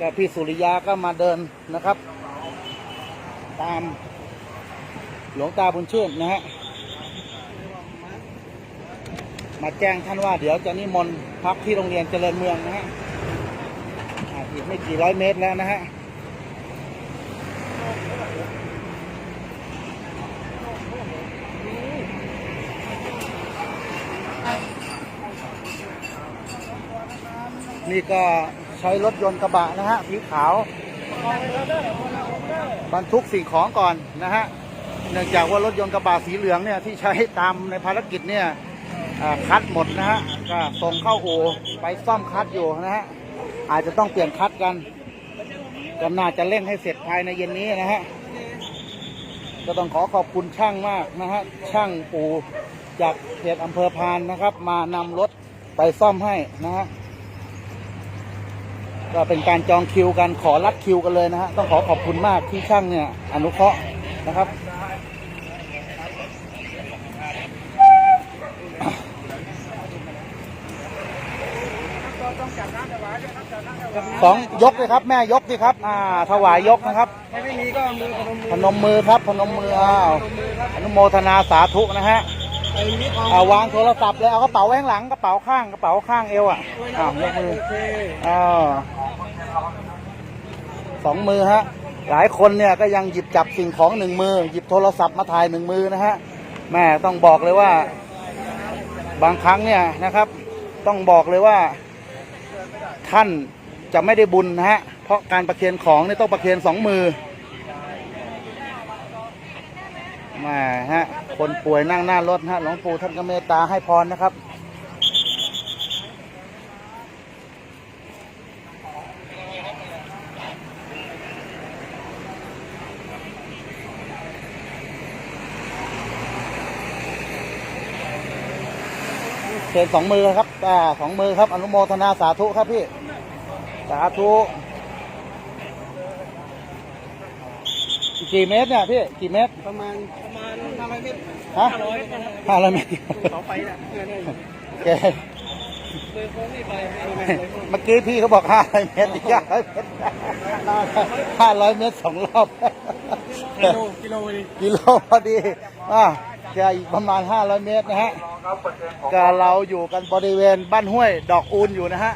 ก็พี่สุริยาก็มาเดินนะครับ ตามหลวงตาบุญชื่นนะฮะมาแจ้งท่านว่าเดี๋ยวจะนิมนต์พักที่โรงเรียนเจริญเมืองนะฮะอีกไม่กี่ร้อยเมตรแล้วนะฮะนี่ก็ ใช้รถยนต์กระบะนะฮะสีขาวบรรทุกสิ่งของก่อนนะฮะเนื่องจากว่ารถยนต์กระบะสีเหลืองเนี่ยที่ใช้ตามในภารกิจเนี่ยคัดหมดนะฮะก็ส่งเข้าอู่ไปซ่อมคัดอยู่นะฮะอาจจะต้องเปลี่ยนคัดกันก็น่าจะเร่งให้เสร็จภายในเย็นนี้นะฮะก็ต้องขอขอบคุณช่างมากนะฮะช่างอู่จากเขตอำเภอพานนะครับ มานำรถไปซ่อมให้นะฮะ ก็เป็นการจองคิวกันขอรัดคิวกันเลยนะฮะต้องขอขอบคุณมากที่ช่างเนี่ยอนุเคราะห์นะครับสองยกเลยครับ แม่ยกสิครับ อ่า ถวายยกนะครับถ้าไม่มีก็เอามือพนมมือพนมมือครับพนมมืออ้าวอนุโมทนาสาธุนะฮะไอ้นี้เอาอ่าวางโทรศัพท์เลยเอากระเป๋าไว้ข้างหลังกระเป๋าข้างกระเป๋าข้างเอวอะอ้าวยกมือโอเคอ่า สองมือฮะหลายคนเนี่ยก็ยังหยิบจับสิ่งของหนึ่งมือ หยิบโทรศัพท์มาถ่ายหนึ่งมือนะฮะแม่ต้องบอกเลยว่า บางครั้งเนี่ยนะครับ ต้องบอกเลยว่า ท่านจะไม่ได้บุญนะฮะเพราะการประเคนของเนี่ยต้องประเคนสองมือแม่ฮะคนป่วยนั่งหน้ารถฮะหลวงปู่ท่านก็เมตตาให้พรนะครับ เชิญสองมือครับอ่าสองมือครับ อนุโมทนาสาธุครับพี่ สาธุกี่เมตรเนี่ยพี่กี่เมตรประมาณประมาณห้าร้อยเมตรฮะห้าร้อยเมตรห้าร้อยเมตรเขาไปน่ะเนี่ยเนี่ยโอเคเลยโค้งนี่ไปเอาไปเลยเมื่อกี้พี่เขาบอกห้าร้อยเมตรอีกห้าร้อยเมตรห้าร้อยเมตรสองรอบกิโลกิโลดิกิโลพอดีอ่า จะอีกประมาณ 500 เมตรนะฮะก็เราอยู่กันบริเวณบ้านห้วยดอกอูนอยู่นะฮะ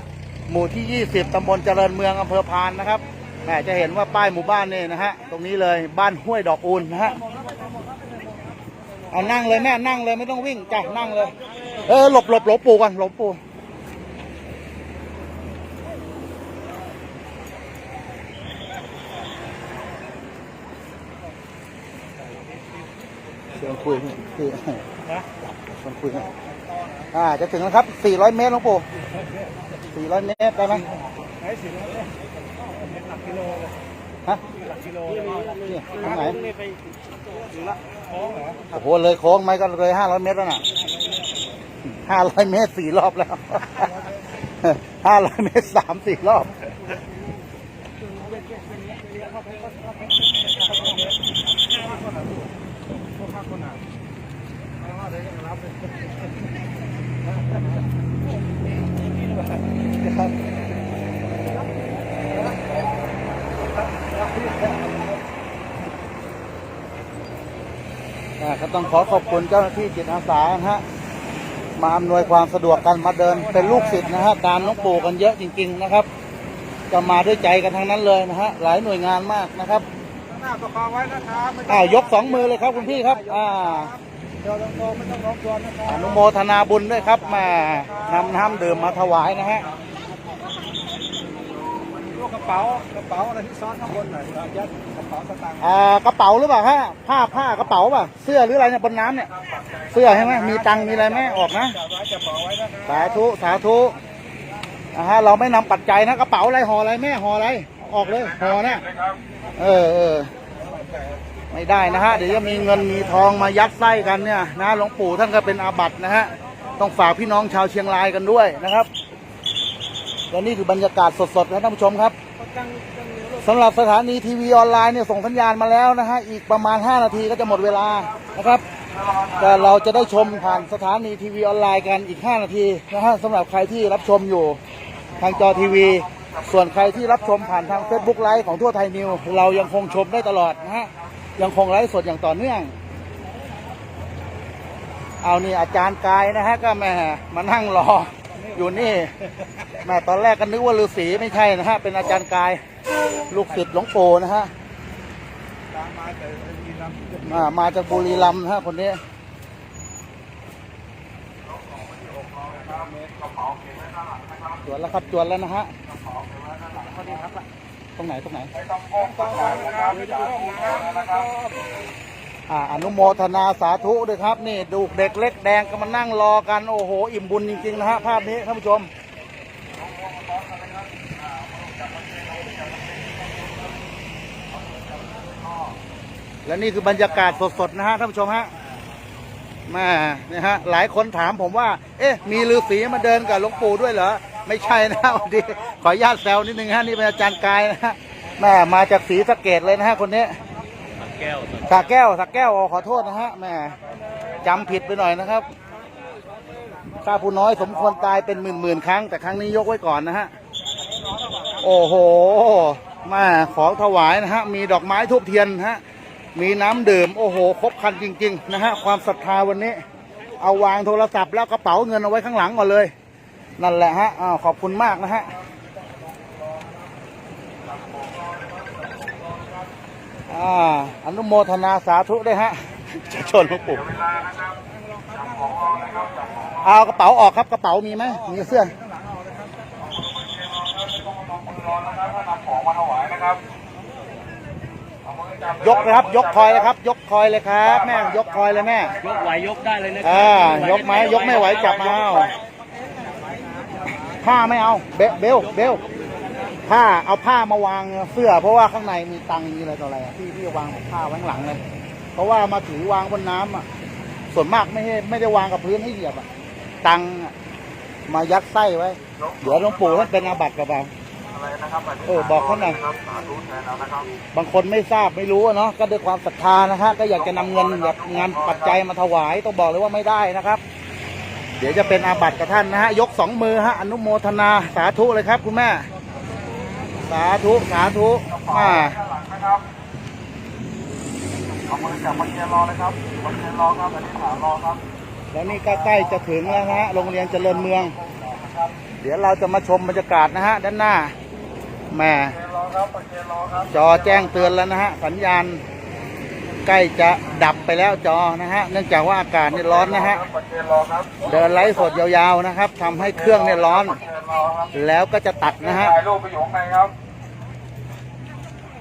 หมู่ที่ 20ตำบลเจริญเมืองอำเภอพานนะครับแหมจะเห็นว่าป้ายหมู่บ้านนี่นะฮะ ตรงนี้เลยบ้านห้วยดอกอูนนะฮะ เอานั่งเลยแม่นั่งเลยไม่ต้องวิ่งจ้ะนั่งเลย เออหลบหลบหลบปูกันหลบปู เชิญคุยพี่พี่ชวนคุยหน่อยอ่าจะถึงแล้วครับ 400 เมตรหลวงปู่400 เมตรได้ไหมไอ้สิบเลยหลักกิโลเลยฮะหลักกิโลนี่ทางไหนนี่ไปถึงละโค้งเหรอโอ้โหเลยโค้งไหมก็เลย 500 เมตรแล้วน่ะ 500 เมตรสี่รอบแล้ว 500 เมตรสามสี่รอบ ต้องขอขอบคุณเจ้าหน้าที่จิตอาสานะฮะมาอำนวยความสะดวกกันมาเดินเป็นลูกศิษย์นะฮะตามหน้องปู่กันเยอะจริง ๆนะครับก็มาด้วยใจกันทั้งนั้นเลยนะฮะหลายหน่วยงานมากนะครับหน้าประคองไว้นะครับไม่ต้องอ้าวยกสองมือเลยครับคุณพี่ครับอ่าเดี๋ยวลงโตไม่ต้องร้องตัวนะคอรับนุโมทนาบุญด้วยครับมานำน้ำดื่มมาถวายนะฮะลูกกระเป๋ากระเป๋าอะไรที่ซ้อนข้างบนหน่อยยัดกระ เอ่ากระเป๋าหรือเปล่าฮะผ้าผ้ากระเป๋าป่ะเสื้อหรืออะไรเนี่ยบนน้ำเนี่ย เสื้อใช่ไหมมีตังค์มีอะไรไหมออกนะจับไว้กระเป๋าไว้นะครับสาธุสาธุนะฮะเราไม่นำปัจจัยนะกระเป๋าอะไรห่ออะไรแม่ห่ออะไร ออกเลยห่อนะเออเออไม่ได้นะฮะเดี๋ยวจะมีเงินมีทองมายัดไส้กันเนี่ยนะหลวงปู่ท่านก็เป็นอาบัตินะฮะต้องฝากพี่น้องชาวเชียงรายกันด้วยนะครับและนี่คือบรรยากาศสดๆนะท่านผู้ชมครับตั้งตั้งนิ้วลูก สำหรับสถานีทีวีออนไลน์เนี่ยส่งสัญญาณมาแล้วนะฮะอีกประมาณ 5 นาทีก็จะหมดเวลานะครับแต่เราจะได้ชมผ่านสถานีทีวีออนไลน์กันอีก 5 นาทีนะฮะสำหรับใครที่รับชมอยู่ทางจอทีวี ส่วนใครที่รับชมผ่านทาง Facebook ไลฟ์ของทั่วไทยนิว เรายังคงชมได้ตลอดนะฮะยังคงไลฟ์สดอย่างต่อเนื่อง เอานี่อาจารย์กายนะฮะก็แม่มานั่งรอ อยู่นี่แม่ตอนแรกก็นึกว่าฤาษีไม่ใช่นะฮะ เป็นอาจารย์กาย ลูกศิษย์หลวงปู่นะฮะตามามีลำอ่ามาจากบุรีรัมย์นะฮะคนนี้จวนแล้วครับจวนแล้วนะฮะตรงไหนตรงไหน อ่าอนุโมทนาสาธุด้วยครับ นี่ดูเด็กเล็กแดงก็มานั่งรอกัน โอ้โห อิ่มบุญจริงๆนะฮะภาพนี้ท่านผู้ชม และนี่คือบรรยากาศสดๆนะฮะท่านผู้ชมฮะแม่เนี่ยฮะหลายคนถามผมว่า เอ๊ะ มีฤาษีมาเดินกับหลวงปู่ด้วยเหรอ ไม่ใช่นะวันนี้ขออนุญาตแซวนิดนึงฮะนี่เป็นอาจารย์กายนะฮะแม่มาจากศรีสะเกดเลยนะฮะคนนี้ แก้วสาแก้วสาแก้วขอโทษนะฮะแม่จำผิดไปหน่อยนะครับข้าผู้น้อยสมควรตายเป็นหมื่นหมื่นครั้งแต่ครั้งนี้ยกไว้ก่อนนะฮะ โอ้โหแมาของถวายนะฮะ มีดอกไม้ทูบเทียนฮะ มีน้ำดื่ม โอ้โห ครบครันจริง ๆ นะฮะ ความศรัทธาวันนี้ เอาวางโทรศัพท์แล้วกระเป๋าเงินเอาไว้ข้างหลังก่อนเลย นั่นแหละฮะอ้าวขอบคุณมากนะฮะ อ่าอนุโมทนาสาธุด้วยฮะจะชนหลวงปู่เอากระเป๋าออกครับกระเป๋ามีไหมมีเสื้อยกเลยครับ ยกคอยเลยครับ ยกคอยเลยครับ แม่ยกคอยเลยแม่ยกไหวยกได้เลยนะอ่ายกไหมยกไม่ไหวจับมาเอาผ้าไม่เอาเบเบลเบล ผ้าเอาผ้ามาวางเสื้อ เพราะว่าข้างในมีตังค์มีอะไรต่ออะไรอะพี่พี่วางผ้าไว้ข้างหลังเลย เพราะว่ามาถือวางบนน้ำอะ ส่วนมากไม่ให้ไม่ได้วางกับพื้นให้เหยียบอะ ตังค์อะมายัดไส้ไว้ เดี๋ยวหลวงปู่ท่านเป็นอาบัติกับเราเออบอกเขาหน่อยบางคนไม่ทราบไม่รู้อะเนาะก็ด้วยความศรัทธานะฮะก็อยากจะนำเงินอยากงานปัจจัยมาถวายต้องบอกเลยว่าไม่ได้นะครับ เดี๋ยวจะเป็นอาบัติกับท่านนะฮะยกสองมือฮะอนุโมทนาสาธุเลยครับคุณแม่ สาธุ สาธุอ่าแล้วนี่ก็ใกล้จะถึงแล้วนะฮะ โรงเรียนเจริญเมือง เดี๋ยวเราจะมาชมบรรยากาศนะฮะ ด้านหน้าแหม่จอแจ้งเตือนแล้วนะฮะ สัญญาณ ใกล้จะดับไปแล้วจอนะฮะเนื่องจากว่าอากาศนี่ร้อนนะฮะเดินไลฟ์สดยาวๆนะครับทำให้เครื่องเนี่ยร้อน แล้วก็จะตัดนะฮะถ่ายรูปปอยู่ข้างในครับ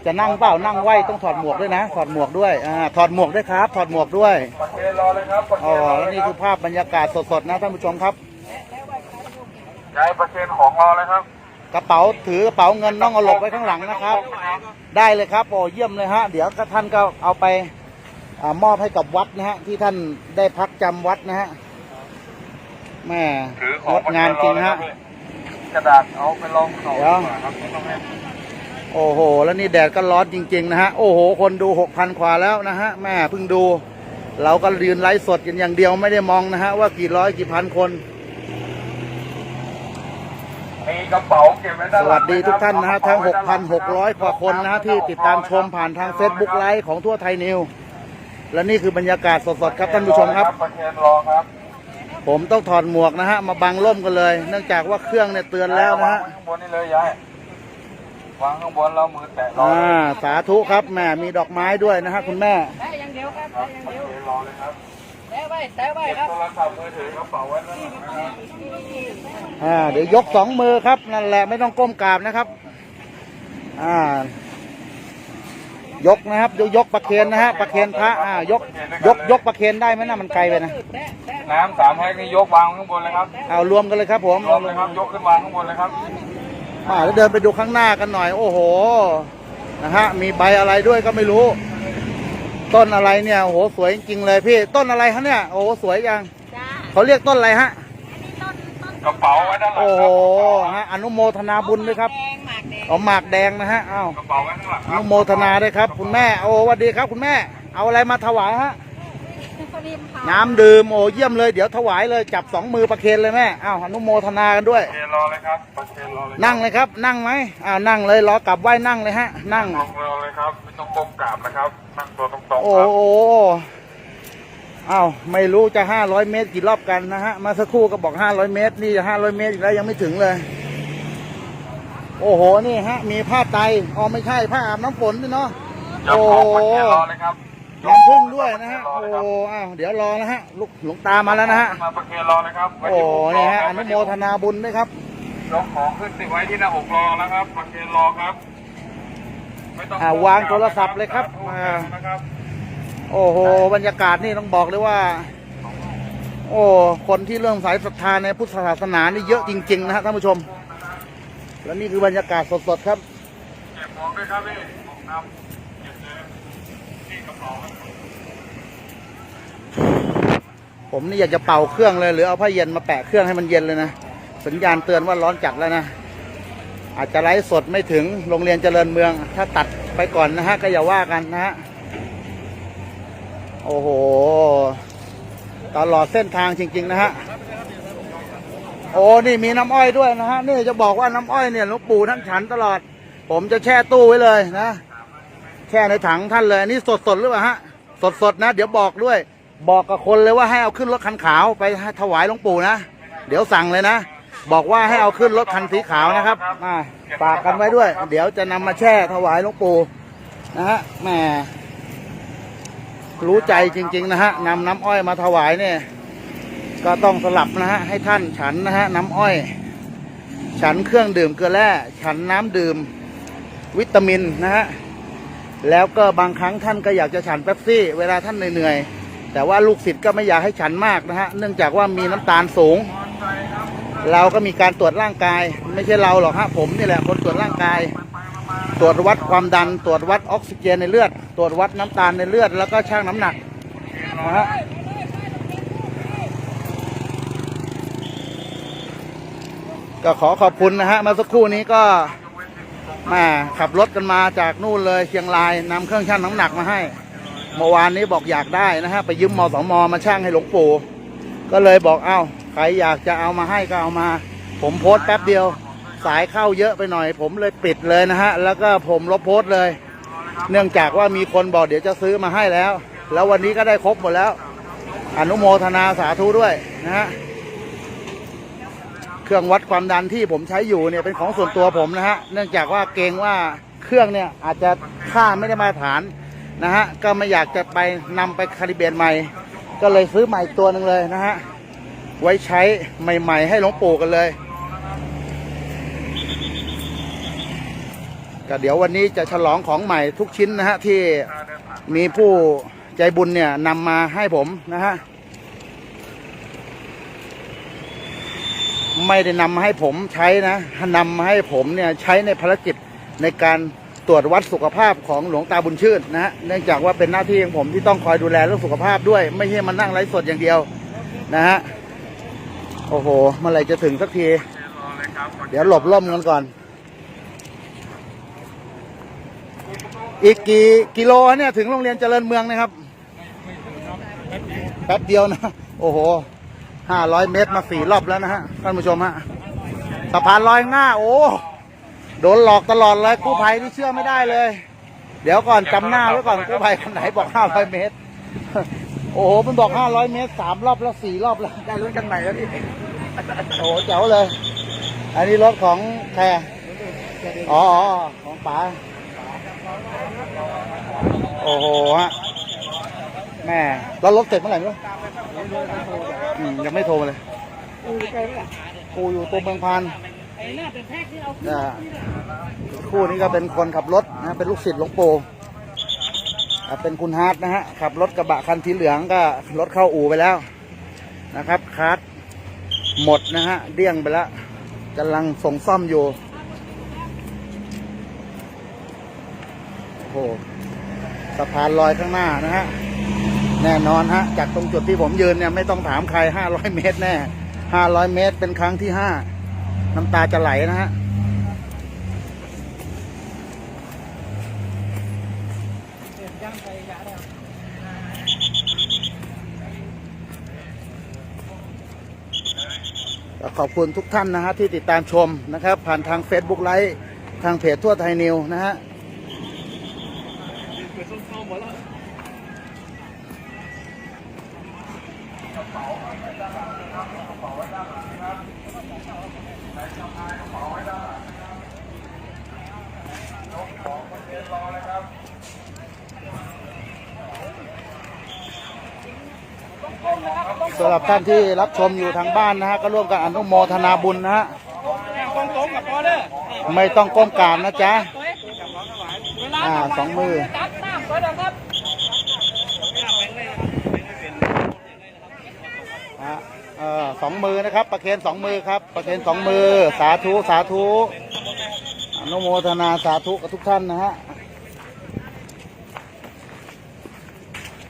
จะนั่งเปล่านั่งไหวต้องถอดหมวกด้วยนะ ถอดหมวกด้วยอ่าถอดหมวกด้วยครับ ถอดหมวกด้วยปัจเจรอเลยครับอ๋อแล้วนี่คือภาพบรรยากาศสดๆนะท่านผู้ชมครับย้ายปัจเจนของรอเลยครับ กระเป๋าถือกระเป๋าเงินต้องเอาหลบไว้ข้างหลังนะครับ ได้เลยครับโอ้เยี่ยมเลยฮะ เดี๋ยวก็ท่านก็เอาไปอามอบให้กับวัดนะฮะ ที่ท่านได้พักจำวัดนะฮะแม่ถือของงดงานจริงฮะกระดาษเอาไปลองเขาเดี๋ยวดีกว่าครับไม่ต้องให้โอ้โห แล้วนี่แดดก็ร้อนจริง ๆ นะฮะ โอ้โห คนดูหกพันกว่าแล้วนะฮะ แม่เพิ่งดู เราก็ยืนไลฟ์สดกันอย่างเดียวไม่ได้มองนะฮะ ว่ากี่ร้อยกี่พันคน มีกระเป๋าเก็บไว้ด้าน สหลัวังสดีทุกท่านนะฮะทั้ง 6,600 กว่าคนนะฮะที่ติดตามชมผ่านทาง Facebook ไลฟ์ของทั่วไทยนิว และนี่คือบรรยากาศสดๆครับท่านผู้ชมครับปัจเจนรอครับผมต้องถอดหมวกนะฮะ มาบังร่มกันเลย เนื่องจากว่าเครื่องเนี่ยเตือนแล้วนะวางฮะไว้ข้างบนนี่เลยยายวางข้างบนเรามือแตะรออ่าเลยสาธุครับแม่มีดอกไม้ด้วยนะฮะคุณแม่ได้อย่างเดียวครับได้อย่างเดียวปัจเจนรอเลยครับแต่ ไว้แต่ไว้ครับโทรศัพท์มือถือกระเป๋าไว้ด้านหลังนะครับอ่าเดี๋ยวยกสองมือครับนั่นแหละไม่ต้องก้มกราบนะครับ อ่ายกนะครับยกยกประเคนนะฮะประเคนพระอ่ายกยกยกประเคนได้ไหมนะมันไกลไปนะแต่แต่น้ำสามแพ็คนี่ยกวางข้างบนเลยครับเอารวมกันเลยครับผมรวมเลยครับยกขึ้นวางข้างบนเลยครับอ่าแล้วเดินไปดูข้างหน้ากันหน่อย โอ้โหนะฮะมีใบอะไรด้วยก็ไม่รู้ ต้นอะไรเนี่ยโอ้โหสวยจริงๆเลยพี่ต้นอะไรฮะเนี่ยโอ้โหสวยจังจ้าเขาเรียกต้นอะไรฮะกระเป๋าไว้ด้านหลังโอ้คโหรับฮะอนุโมทนาบุญด้วยครับแดงหมากแดงเอาหมากแดงนะฮะอ้าวกระเป๋าไว้ข้างหลังอครับนุโมทนาด้วยครับ คุณแม่โอ้สวัสดีครับ คุณแม่ เอาอะไรมาถวายฮะข ริมค่ะน้ำดื่มโอ้เยี่ยมเลยเดี๋ยวถวายเลยจับสองมือประเคนเลยแม่อ้าวอนุโมทนากันด้วยโอเครอเลยครับโอเครอเลยนั่งเลยครับ นั่งไหมอ้าวนั่งเลยรอกลับไหว้นั่งเลยฮะ นั่ง ลงรอเลยครับไม่ต้องก้มกราบนะครับนั่งตัวตรงๆโอ้ครับโหอ้าวไม่รู้จะห้าร้อยเมตรกี่รอบกันนะฮะมาสักครู่ก็บอกห้าร้อยเมตร นี่จะห้าร้อยเมตรอีกแล้วยังไม่ถึงเลย โอ้โหนี่ฮะ มีผ้าไตรอ๋อไม่ใช่ผ้าอาบน้ำฝนด้วยเนาะเจ้าของโอเครอเลยครับ น้ำพึ่งด้วยนะฮะ โอ้อ้าวเดี๋ยวรอนะฮะลูกหลวงตามาแล้วนะฮะ มาประเคนรอเลยครับโอ้นี่ฮะอนุโมทนาบุญด้วยครับ ยกของขึ้นติดไว้ที่หน้าอกรอแล้วครับประเคนรอครับไม่ต้องอ่าวางโทรศัพท์เลยครับสาธุอ่านะครับ โอ้โห บรรยากาศนี่ต้องบอกเลยว่า โอ้ คนที่เริ่มสายศรัทธาในพุทธศาสนานี่เยอะจริง ๆ นะฮะท่านผู้ชม และนี่คือบรรยากาศสดๆครับ เก็บของด้วยครับพี่ของน้ำเก็บเลยนี่กระเป๋าครับ ผมนี่อยากจะเป่าเครื่องเลยหรือเอาผ้าเย็นมาแปะเครื่องให้มันเย็นเลยนะสัญญาณเตือนว่าร้อนจัดแล้วนะ อาจจะไลฟ์สดไม่ถึงโรงเรียนเจริญเมือง ถ้าตัดไปก่อนนะฮะก็อย่าว่ากันนะฮะโอ้โหตลอดเส้นทางจริง ๆ นะฮะโอ้นี่มีน้ำอ้อยด้วยนะฮะนี่จะบอกว่าน้ำอ้อยเนี่ยหลวงปู่ท่านฉันตลอด ผมจะแช่ตู้ไว้เลยนะแช่ในถังท่านเลยอันนี่สดๆหรือเปล่าฮะสดๆนะ เดี๋ยวบอกด้วย บอกกับคนเลยว่าให้เอาขึ้นรถคันขาวไปถวายหลวงปู่นะ เดี๋ยวสั่งเลยนะ บอกว่าให้เอาขึ้นรถคันสีขาวนะครับอ่าฝากกันไว้ด้วย เดี๋ยวจะนำมาแช่ถวายหลวงปู่นะฮะแหมรู้ใจจริง ๆ นะฮะนำน้ำอ้อยมาถวายเนี่ย ก็ต้องสลับนะฮะให้ท่านฉันนะฮะน้ำอ้อย ฉันเครื่องดื่มเกลือแร่ฉันน้ำดื่มวิตามินนะฮะแล้วก็บางครั้งท่านก็อยากจะฉันเป๊ปซี่ เวลาท่านเหนื่อยๆ แต่ว่าลูกศิษย์ก็ไม่อยากให้ฉันมากนะฮะ เนื่องจากว่ามีน้ำตาลสูง เราก็มีการตรวจร่างกาย ไม่ใช่เราหรอกฮะผมนี่แหละคนตรวจร่างกาย ตรวจวัดความดัน ตรวจวัดออกซิเจนในเลือด ตรวจวัดน้ำตาลในเลือด แล้วก็ชั่งน้ำหนักนะฮะก็ขอขอบคุณนะฮะมื่อสักครู่นี้ก็มาขับรถกันมาจากนู่นเลยเชียงรายนำเครื่องชั่งน้ำหนักมาให้ เมื่อวานนี้บอกอยากได้นะฮะ ไปยืมมสมมาชั่งให้หลวงปู่ก็เลยบอกเอ้าใครอยากจะเอามาให้ก็เอามา ผมโพสต์แป๊บเดียว สายเข้าเยอะไปหน่อย ผมเลยปิดเลยนะฮะ แล้วก็ผมลบโพสต์เลย เนื่องจากว่ามีคนบอกเดี๋ยวจะซื้อมาให้แล้ว แล้ววันนี้ก็ได้ครบหมดแล้ว อนุโมทนาสาธุด้วยนะฮะเครื่องวัดความดันที่ผมใช้อยู่เนี่ยเป็นของส่วนตัวผมนะฮะ เนื่องจากว่าเกรงว่าเครื่องเนี่ยอาจจะค่าไม่ได้มาตรฐาน นะฮะก็ไม่อยากจะไปนำไปคาลิเบรตใหม่ ก็เลยซื้อใหม่ตัวหนึ่งเลยนะฮะไว้ใช้ใหม่ ๆ ให้หลวงปู่กันเลยก็เดี๋ยววันนี้จะฉลองของใหม่ทุกชิ้นนะฮะที่มีผู้ใจบุญเนี่ยนำมาให้ผมนะฮะไม่ได้นำมาให้ผมใช้นะนำมาให้ผมเนี่ยใช้ในภารกิจในการ ตรวจวัดสุขภาพของหลวงตาบุญชื่นนะฮะเนื่องจากว่าเป็นหน้าที่ของผมที่ต้องคอยดูแลเรื่องสุขภาพด้วย ไม่ใช่มานั่งไลฟ์สดอย่างเดียวนะฮะโอ้โหเมื่อไหร่จะถึงสักที เดี๋ยวหลบล่มกันก่อน อีกกี่กิโลเนี่ยถึงโรงเรียนเจริญเมืองนะครับแป๊บเดียวนะ โอ้โหห้าร้อยเมตรมาสี่รอบแล้วนะฮะท่านผู้ชมฮะสะพานลอยง่าโอ้ โดนหลอกตลอดเลยกู้ภัยนี่เชื่อไม่ได้เลย เดี๋ยวก่อนจำหน้าไว้ก่อนกู้ภัยคนไหนบอกห้าร้อยเมตร โอ้โหมันบอกห้าร้อยเมตรสามรอบแล้วสี่รอบแล้วได้รถกันใหม่แล้วนี่โอ้โหแจ๋วเลย อันนี้รถของใครอะอ๋ออ๋อของป๋าโอ้โหฮะแม่แล้วรถเสร็จเมื่อไหร่ไม่รู้อืมยังไม่โทรมาเลยกูอยู่ตัวเมืองพานอ่า คู่นี้ก็เป็นคนขับรถนะเป็นลูกศิษย์หลวงปู่เป็นคุณฮาร์ดนะฮะขับรถกระบะคันสีเหลืองก็รถเข้าอู่ไปแล้วนะครับคาร์ดหมดนะฮะเดี้ยงไปแล้วกำลังส่งซ่อมอยู่โอ้โหสะพานลอยข้างหน้านะฮะแน่นอนฮะจากตรงจุดที่ผมยืนเนี่ยไม่ต้องถามใคร500เมตรแน่500เมตรเป็นครั้งที่5 น้ำตาจะไหลนะฮะขอบคุณทุกท่านนะฮะที่ติดตามชมนะครับ ผ่านทาง Facebook ไลฟ์ทางเพจทั่วไทยนิวนะฮะ สำหรับท่านที่รับชมอยู่ทางบ้านนะฮะก็ร่วมกันอนุโมทนาบุญนะฮะตรงตรงกับพอเด้อไม่ต้องก้มกราบนะจ๊ะอ่าสองมือจับน้ำไว้แล้วครับอะเออสองมือนะครับ ประเคนสองมือครับ ประเคนสองมือ สาธุ สาธุอนุโมทนาสาธุกับทุกท่านนะฮะ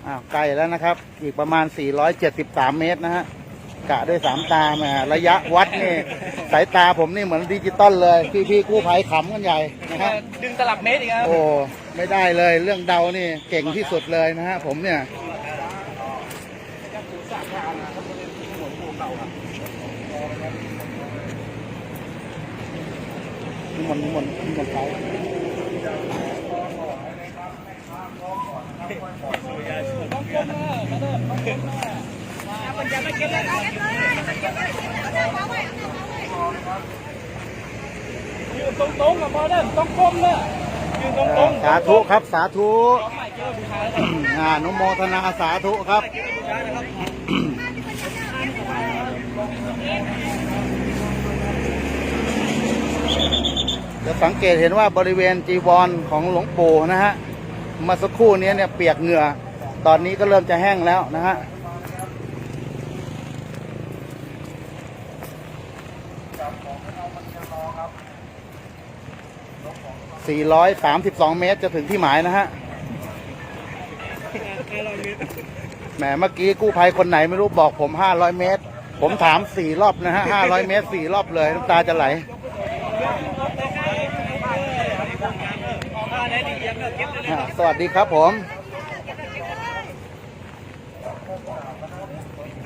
อ้าวไกลแล้วนะครับ อีกประมาณ 473 เมตรนะฮะกะด้วยสามตาแหมระยะวัดนี่ สายตาผมนี่เหมือนดิจิตอลเลย พี่พี่ๆกู้ภัยขำกันใหญ่นะฮะดึงตลับเมตรอีกครับโอ้ไม่ได้เลยเรื่องเดานี่เก่งที่สุดเลยนะฮะผมเนี่ยนิมนต์นิมนต์นิมนต์ไป ยืนตรงๆกับพอเด้อต้องก้มเด้อยืนตรงๆสาธุครับสาธุอ่านุโมทนาสาธุครับจะสังเกตเห็นว่าบริเวณจีวรของหลวงปู่นะฮะมาสักครู่นี้เนี่ยเปียกเหงื่อ ตอนนี้ก็เริ่มจะแห้งแล้วนะฮะ432เมตรจะถึงที่หมายนะฮะแหมเมื่อกี้กู้ภัยคนไหนไม่รู้บอกผม500เมตร ผมถามสี่รอบนะฮะ500เมตรสี่รอบเลยน้ำตาจะไหลสวัสดีครับผม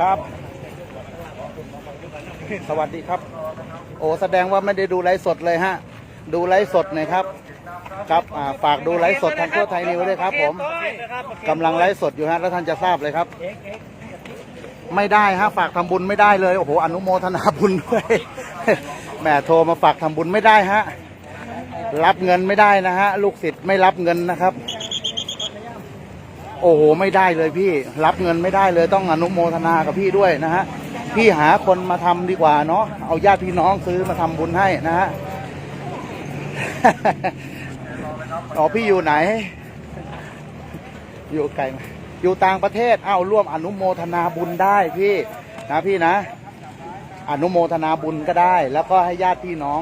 ครับ สวัสดีครับ โอ้แสดงว่าไม่ได้ดูไลฟ์สดเลยฮะ ดูไลฟ์สดหน่อยครับ ครับอ่าฝากดูไลฟ์สดทางทั่วไทยนิวด้วยครับ ผมกำลังไลฟ์สดอยู่ฮะแล้วท่านจะทราบเลยครับ ไม่ได้ฮะฝากทำบุญไม่ได้เลยโอ้โหอนุโมทนาบุญด้วย แหมโทรมาฝากทำบุญไม่ได้ฮะรับเงินไม่ได้นะฮะลูกศิษย์ไม่รับเงินนะครับ โอ้โหไม่ได้เลยพี่รับเงินไม่ได้เลยต้องอนุโมทนากับพี่ด้วยนะฮะพี่หาคนมาทำดีกว่าเนาะเอาญาติพี่น้องซื้อมาทำบุญให้นะฮะอ๋อพี่อยู่ไหน อยู่ไกลไหมอยู่ต่างประเทศเอ้าร่วมอนุโมทนาบุญได้พี่นะพี่นะ อนุโมทนาบุญก็ได้ แล้วก็ให้ญาติพี่น้อง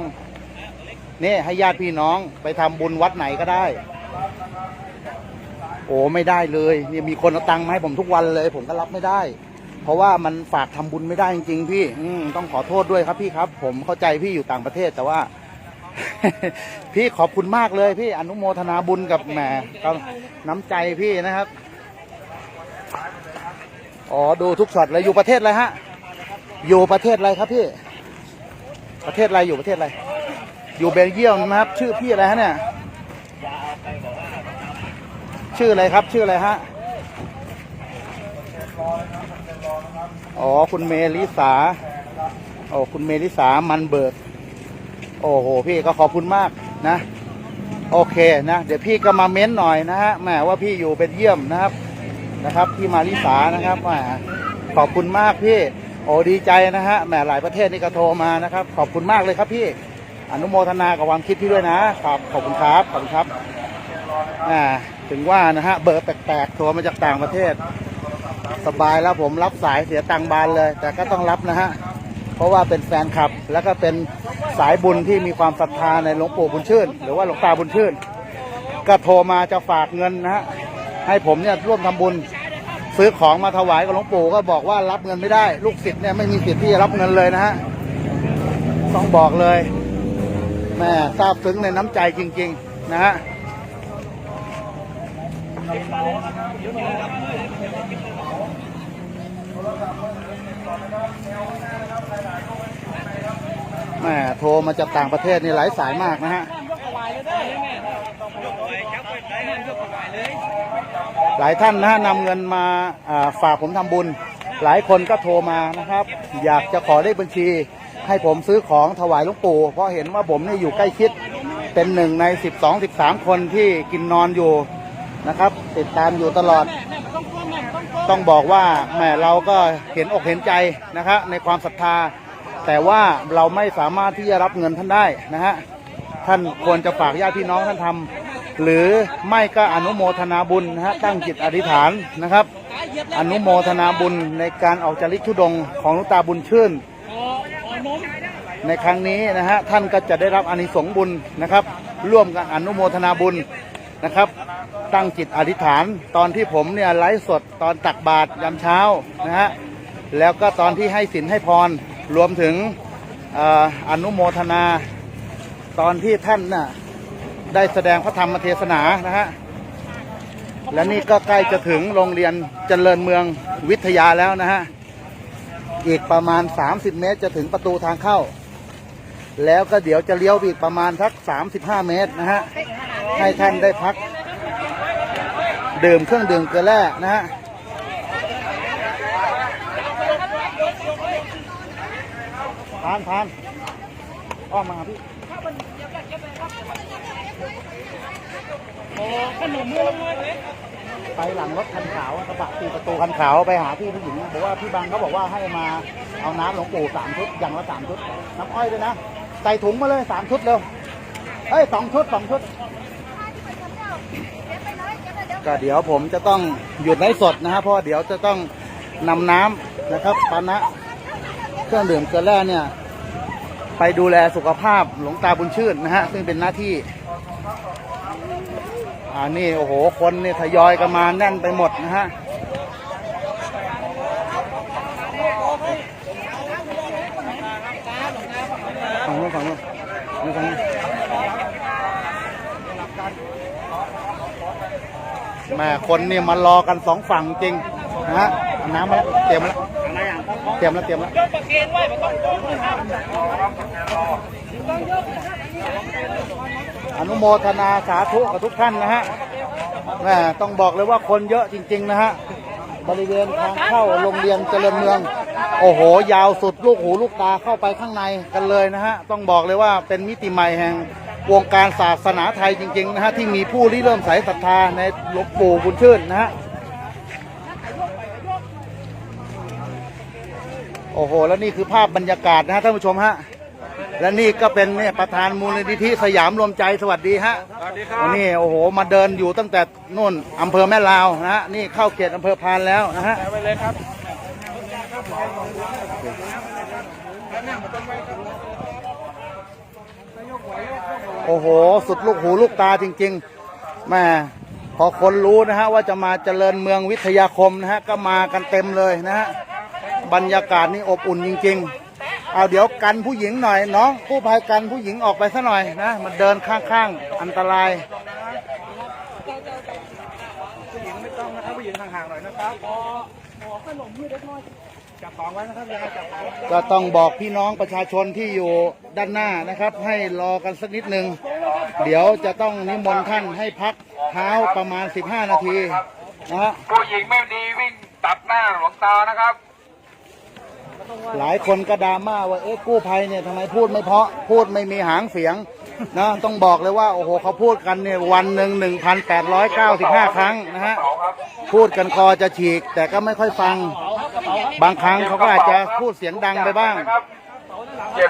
นี่ให้ญาติพี่น้องไปทำบุญวัดไหนก็ได้ อ้ไม่ได้เลยเนี่ยมีคนเอาตังค์มาให้ผมทุกวันเลย ผมก็รับไม่ได้ เพราะว่ามันฝากทำบุญไม่ได้จริงๆพี่อืมต้องขอโทษด้วยครับพี่ครับ ผมเข้าใจพี่อยู่ต่างประเทศแต่ว่า พี่ขอบคุณมากเลยพี่อนุโมทนาบุญกับแหมกับน้ำใจพี่นะครับอ๋อดูทุกช็อตเลยอยู่ประเทศอะไรฮะ อยู่ประเทศอะไรครับพี่ ประเทศอะไรอยู่ประเทศอะไร อยู่เบลเยียมนะครับ ชื่อพี่อะไรฮะเนี่ย ชื่ออะไรครับ ชื่ออะไรฮะอ๋อคุณเมลิสาโอ้คุณเมลิสามันเบิก โอ้โห พี่ก็ขอบคุณมากนะ โอเคนะ เดี๋ยวพี่ก็มาเม้นหน่อยนะฮะแหมว่าพี่อยู่เป็นเยี่ยมนะครับนะครับพี่มาริสานะครับแหมขอบคุณมากพี่ โอ้ดีใจนะฮะแหมหลายประเทศนี่ก็โทรมานะครับ ขอบคุณมากเลยครับพี่ อนุโมทนากับความคิดพี่ด้วยนะครับ ขอบคุณครับขอบคุณครับอ่า ถึงว่านะฮะเบอร์แปลกๆโทรมาจากต่างประเทศ สบายแล้วผมรับสายเสียตังบานเลย แต่ก็ต้องรับนะฮะเพราะว่าเป็นแฟนคลับแล้วก็เป็นสายบุญที่มีความศรัทธาในหลวงปู่บุญชื่น หรือว่าหลวงตาบุญชื่น ก็โทรมาจะฝากเงินนะฮะให้ผมเนี่ยร่วมทำบุญซื้อของมาถวายกับหลวงปู่ก็บอกว่ารับเงินไม่ได้ ลูกศิษย์เนี่ยไม่มีสิทธิ์ที่จะรับเงินเลยนะฮะต้องบอกเลยแม่ซาบซึ้งในน้ำใจจริง ๆ นะฮะ แหมโทรมาจากต่างประเทศนี่หลายสายมากนะฮะ หลายท่านนะฮะนำเงินมาฝากผมทำบุญ หลายคนก็โทรมานะครับ อยากจะขอเลขบัญชี ให้ผมซื้อของถวายหลวงปู่ เพราะเห็นว่าผมนี่อยู่ใกล้ชิด เป็นหนึ่งใน 12 13 คนที่กินนอนอยู่ นะครับ ติดตามอยู่ตลอดแม่แม่ต้องกลัวแม่ต้องกลัวต้องบอกว่าแหมเราก็เห็นอกเห็นใจนะครับในความศรัทธา แต่ว่าเราไม่สามารถที่จะรับเงินท่านได้นะฮะท่านควรจะฝากญาติพี่น้องท่านทำหรือไม่ก็อนุโมทนาบุญนะฮะตั้งจิตอธิษฐานนะครับ อนุโมทนาบุญในการออกจาริกธุดงค์ของหลวงตาบุญชื่นขอขอนมในครั้งนี้นะฮะท่านก็จะได้รับอานิสงส์บุญนะครับ ร่วมกันอนุโมทนาบุญนะครับ ตั้งจิตอธิษฐาน ตอนที่ผมเนี่ยไลฟ์สดตอนตักบาตรยามเช้านะฮะแล้วก็ตอนที่ให้สินให้พรรวมถึงออนุโมทนา ตอนที่ท่านน่ะได้แสดงพระธรรมเทศนานะฮะและนี่ก็ใกล้จะถึงโรงเรียนเจริญเมืองวิทยาแล้วนะฮะอีกประมาณ 30 เมตรจะถึงประตูทางเข้า แล้วก็เดี๋ยวจะเลี้ยวอีกประมาณสัก 35 เมตรนะฮะให้ท่านได้พัก ดื่มเครื่องดื่มเกลือแร่นะฮะพานพานอ้อมมาพี่โอ้ขนมมือละมือเลยไปหลังรถคันขาวกระบะสี่ประตูคันขาวไปหาพี่ผู้หญิงบอกว่าพี่บังเขาบอกว่าให้มาเอาน้ำหลวงปู่สามชุดอย่างละสามชุดน้ำอ้อยด้วยนะ ใส่ถุงมาเลยสามชุดเร็วเฮ้ยสองชุดสองชุด ก็เดี๋ยวผมจะต้องหยุดไลฟ์สดนะฮะเพราะเดี๋ยวจะต้องนำน้ำนะครับปานะเครื่องดื่มเกลือแร่เนี่ยไปดูแลสุขภาพหลวงตาบุญชื่นนะฮะซึ่งเป็นหน้าที่อ่านี่โอ้โหคนเนี่ยทยอยกันมาแน่นไปหมดนะฮะฝั่งนู้นฝั่งนู้นนี่ฝั่งนู้น แม่คนนี่มารอกันสองฝั่งจริงนะฮะเอาน้ำมาแล้วเตรียมแล้วเตรียมแล้วเตรียมแล้วยกประเคนไว้ไม่ต้องกลัวนะครับอนุโมทนาสาธุกับทุกท่านนะฮะแม่ต้องบอกเลยว่าคนเยอะจริง ๆ นะฮะบริเวณทางเข้าโรงเรียนเจริญเมือง โอ้โห ยาวสุดลูกหูลูกตาเข้าไปข้างในกันเลยนะฮะ ต้องบอกเลยว่าเป็นมิติใหม่แห่ง วงการศาสนาไทยจริง ๆ นะฮะ ที่มีผู้ริเริ่มใสศรัทธาในหลวงปู่บุญชื่นนะฮะ โอ้โห แล้วนี่คือภาพบรรยากาศนะฮะท่านผู้ชมฮะ และนี่ก็เป็นเนี่ยประธานมูลนิธิสยามรวมใจสวัสดีฮะสวัสดีครัวับนนี้โอ้โห มาเดินอยู่ตั้งแต่นู่นอำเภอแม่ลาวนะฮะ นี่เข้าเขตอำเภอพานแล้วนะฮะไปเลยครับ อ้โห สุดลูกหูลูกตาจริงๆแม่พอคนรู้นะฮะว่าจะมาเจริญเมืองวิทยาคมนะฮะก็มากันเต็มเลยนะฮะบรรยากาศนี่อบอุ่นจริง ๆ เอาเดี๋ยวกันผู้หญิงหน่อยน้องผู้ภัยกันผู้หญิงออกไปซะหน่อยนะมันเดินข้างๆอันตรายผู้หญิงไม่ต้องนะครับผู้หญิงห่างๆหน่อยนะครับขอขอขนมมือเล็กน้อย ของไว้นะครับยังไงจับของไว้ก็ต้องบอกพี่น้องประชาชนที่อยู่ด้านหน้านะครับ ให้รอกันสักนิดหนึ่งเดี๋ยวจะต้องนิมนต์ท่านให้พักเท้าประมาณ 15 นาทีนะฮะผู้หญิงไม่ดีวิ่งตัดหน้าหลวงตานะครับ หลายคนก็ดราม่าว่าเอ๊ะกู้ภัยเนี่ยทำไมพูดไม่เพราะพูดไม่มีหางเสียง นะต้องบอกเลยว่า โอ้โหเขาพูดกันเนี่ยวันหนึ่ง1,895ครั้งนะฮะพูดกันคอจะฉีก แต่ก็ไม่ค่อยฟัง บางครั้งเขาก็อาจจะพูดเสียงดังไปบ้างนะครับเจ็บ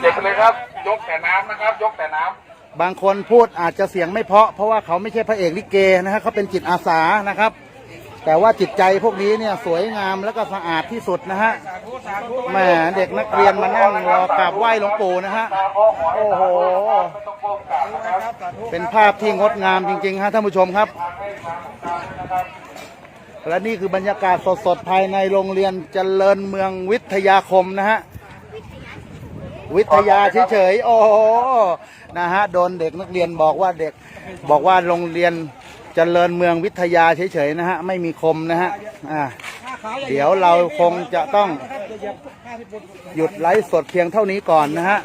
เจ็บเลยครับ ยกแต่น้ำนะครับ ยกแต่น้ำบางคนพูดอาจจะเสียงไม่เพราะ เพราะว่าเขาไม่ใช่พระเอกลิเกนะฮะเขาเป็นจิตอาสานะครับ แต่ว่าจิตใจพวกนี้เนี่ยสวยงามแล้วก็สะอาดที่สุดนะฮะแหมเด็กนักเรียนมานั่งรอกราบไหว้หลวงปู่นะฮะโอ้โห เป็นภาพที่งดงามจริงๆฮะท่านผู้ชมครับ และนี่คือบรรยากาศสดๆภายในโรงเรียนเจริญเมืองวิทยาคมนะฮะวิทยาเฉยๆโอ้นะฮะโดนเด็กนักเรียนบอกว่าเด็กบอกว่าโรงเรียน เจริญเมืองวิทยาเฉยๆนะฮะ ไม่มีคมนะฮะอ่าเดี๋ยวเราคงจะต้องหยุดไลฟ์สดเพียงเท่านี้ก่อนนะฮะ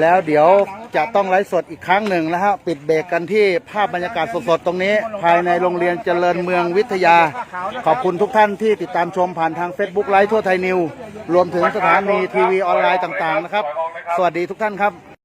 แล้วเดี๋ยวจะต้องไลฟ์สดอีกครั้งหนึ่งนะฮะ ปิดเบรกกันที่ภาพบรรยากาศสดๆตรงนี้ ภายในโรงเรียนเจริญเมืองวิทยา ขอบคุณทุกท่านที่ติดตามชมผ่านทาง Facebook ไลฟ์ทั่วไทยนิว รวมถึงสถานีทีวีออนไลน์ต่างๆนะครับ สวัสดีทุกท่านครับ